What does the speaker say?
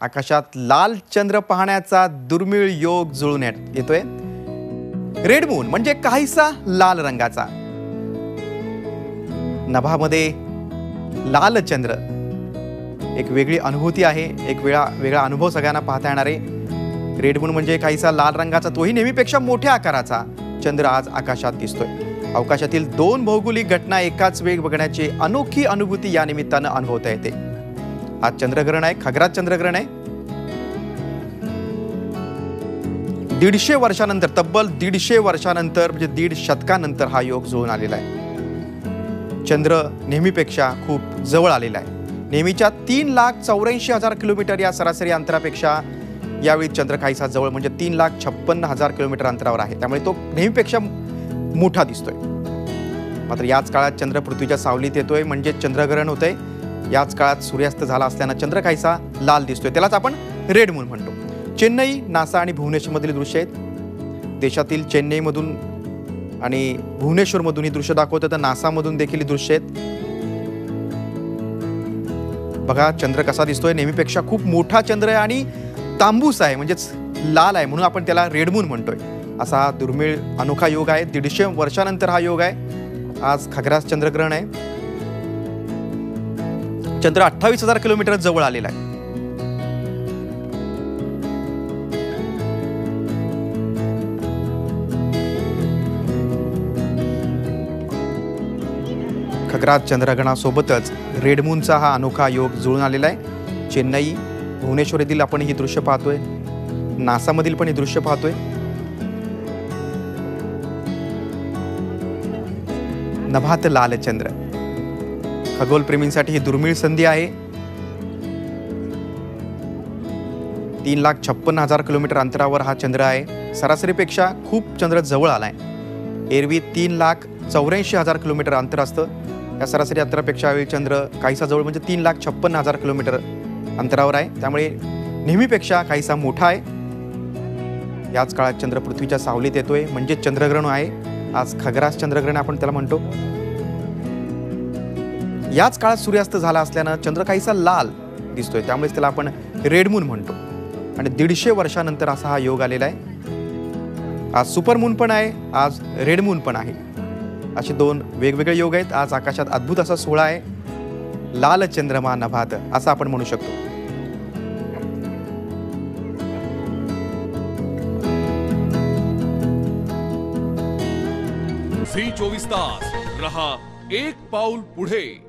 आकाशात लाल चंद्र पाहण्याचा दुर्मिळ योग जुळून येतोय. रेड मून म्हणजे काहीसा लाल रंगाचा. नभामध्ये लाल चंद्र. एक वेगळी अनुभूती आहे एक वेळा वेगळा अनुभव सगळ्यांना पाहता येणार आहे. रेड मून म्हणजे काहीसा लाल रंगाचा तोही नेहमीपेक्षा मोठ्या आकाराचा. चंद्र आज आकाशात दिसतोय. अवकाशातील दोन भौगोलिक घटना एकाच वेळ बघण्याची अनोखी अनुभूती या निमित्तानं अनुभवता येते. आज चंद्रग्रहण आहे खगरात चंद्रग्रहण आहे. दीडशे वर्षानंतर तब्बल दीडशे वर्षानंतर म्हणजे दीड शतकानंतर हा योग जुळून आलेला आहे. चंद्र नेहमीपेक्षा खूप जवळ आलेला आहे. नेहमीच्या तीन लाख चौऱ्याऐंशी हजार किलोमीटर या सरासरी अंतरापेक्षा यावेळी चंद्र काहीसा जवळ म्हणजे तीन लाख छप्पन्न हजार किलोमीटर अंतरावर आहे. त्यामुळे तो नेहमीपेक्षा मोठा दिसतोय. मात्र याच काळात चंद्र पृथ्वीच्या सावलीत येतोय म्हणजे चंद्रग्रहण होतंय. याच काळात सूर्यास्त झाला असल्यानं चंद्र काहीसा लाल दिसतोय. त्यालाच आपण रेड मून म्हणतो. चेन्नई नासा आणि भुवनेश्वरमधील दृश्य आहेत. देशातील चेन्नईमधून आणि भुवनेश्वरमधून ही दृश्य दाखवतं तर नासामधून देखील ही दृश्य आहेत. बघा चंद्र कसा दिसतोय नेहमीपेक्षा खूप मोठा चंद्र आहे आणि तांबूस आहे म्हणजेच लाल आहे म्हणून आपण त्याला रेडमून म्हणतोय. असा हा दुर्मिळ अनोखा योग आहे. दीडशे वर्षानंतर हा योग आहे. आज खग्रास चंद्रग्रहण आहे. चंद्र अठ्ठावीस हजार किलोमीटर जवळ आलेला आहे. खगरात चंद्रग्रहणासोबतच रेडमूनचा हा अनोखा योग जुळून आलेला आहे. चेन्नई भुवनेश्वर येथील आपण ही दृश्य पाहतोय. नासामधील पण हे दृश्य पाहतोय. नभात लालचंद्र खगोलप्रेमींसाठी ही दुर्मिळ संधी आहे. तीन लाख छप्पन्न हजार किलोमीटर अंतरावर हा चंद्र आहे. सरासरीपेक्षा खूप चंद्र जवळ आला आहे एरवी तीन लाख चौऱ्याऐंशी हजार किलोमीटर अंतर असतं. या सरासरी अंतरापेक्षा वेळी चंद्र काहीसा जवळ म्हणजे तीन लाख छप्पन्न हजार किलोमीटर अंतरावर आहे. त्यामुळे नेहमीपेक्षा काहीसा मोठा आहे. याच काळात चंद्र पृथ्वीच्या सावलीत येतोय. म्हणजे चंद्रग्रहण आहे. आज खगरास चंद्रग्रहण आपण त्याला म्हणतो. याच काळात सूर्यास्त झाला असल्यानं चंद्र काहीसा लाल दिसतोय. त्यामुळेच त्याला आपण रेडमून म्हणतो. आणि दीडशे वर्षानंतर असा हा योग आलेला आहे. आज सुपरमून पण आहे आज रेडमून पण आहे. असे दोन वेगवेगळे योग आहेत. आज आकाशात अद्भुत असा सोहळा आहे. लाल चंद्रमा नभात असं आपण म्हणू शकतो. झी चोवीस तास रहा एक पाऊल पुढे.